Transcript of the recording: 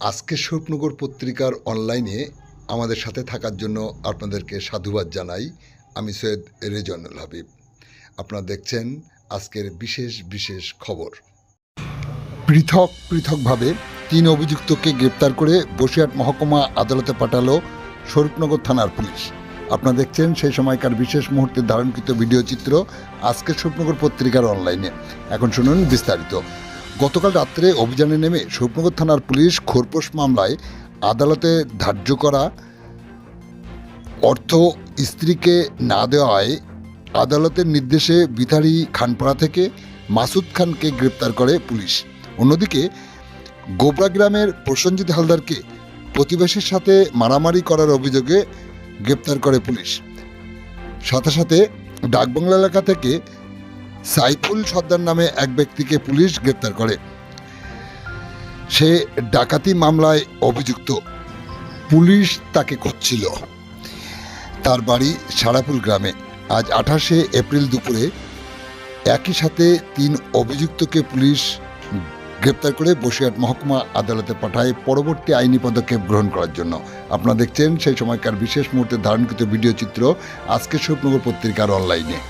আজকে স্বপ্নগর পত্রিকার অনলাইনে আমাদের সাথে থাকার জন্য আপনাদেরকে সাধুবাদ জানাই। আমি সৈয়দ রেজনুল হাবিব। আপনারা দেখছেন আজকের বিশেষ বিশেষ খবর। পৃথক, পৃথকভাবে তিন অভিযুক্তকে গ্রেপ্তার করে বসিরহাট মহকুমা আদালতে পাঠালো স্বরূপনগর থানার পুলিশ। আপনারা দেখছেন সেই সময়কার বিশেষ মুহূর্তে ধারণকৃত ভিডিও চিত্র আজকের স্বপ্নগর পত্রিকার অনলাইনে এখন শুনুন বিস্তারিত। গতকাল রাত্রে অভিযানে নেমে স্বপ্নগর থানার পুলিশ খোরপোশ মামলায় আদালতে ধার্য করা অর্থ স্ত্রীকে না দেওয়ায় আদালতের নির্দেশে বিথারি খানপাড়া থেকে মাসুদ খানকে গ্রেপ্তার করে পুলিশ। অন্যদিকে গোবরা গ্রামের প্রসঞ্জিৎ হালদারকে প্রতিবেশীর সাথে মারামারি করার অভিযোগে গ্রেপ্তার করে পুলিশ। সাথে সাথে ডাকবাংলা এলাকা থেকে সাইফুল সর্দার নামে এক ব্যক্তিকে পুলিশ গ্রেপ্তার করে। সে ডাকাতি মামলায় অভিযুক্ত। পুলিশ তাকে খুঁজছিল। তার বাড়ি সারাপুল গ্রামে। আজ আঠাশে এপ্রিল দুপুরে একই সাথে তিন অভিযুক্তকে পুলিশ গ্রেপ্তার করে বসিরহাট মহকুমা আদালতে পাঠায় পরবর্তী আইনি পদক্ষেপ গ্রহণ করার জন্য। আপনারা দেখছেন সেই সময়কার বিশেষ মুহূর্তে ধারণকৃত ভিডিও চিত্র আজকের স্বপ্নগর পত্রিকার অনলাইনে।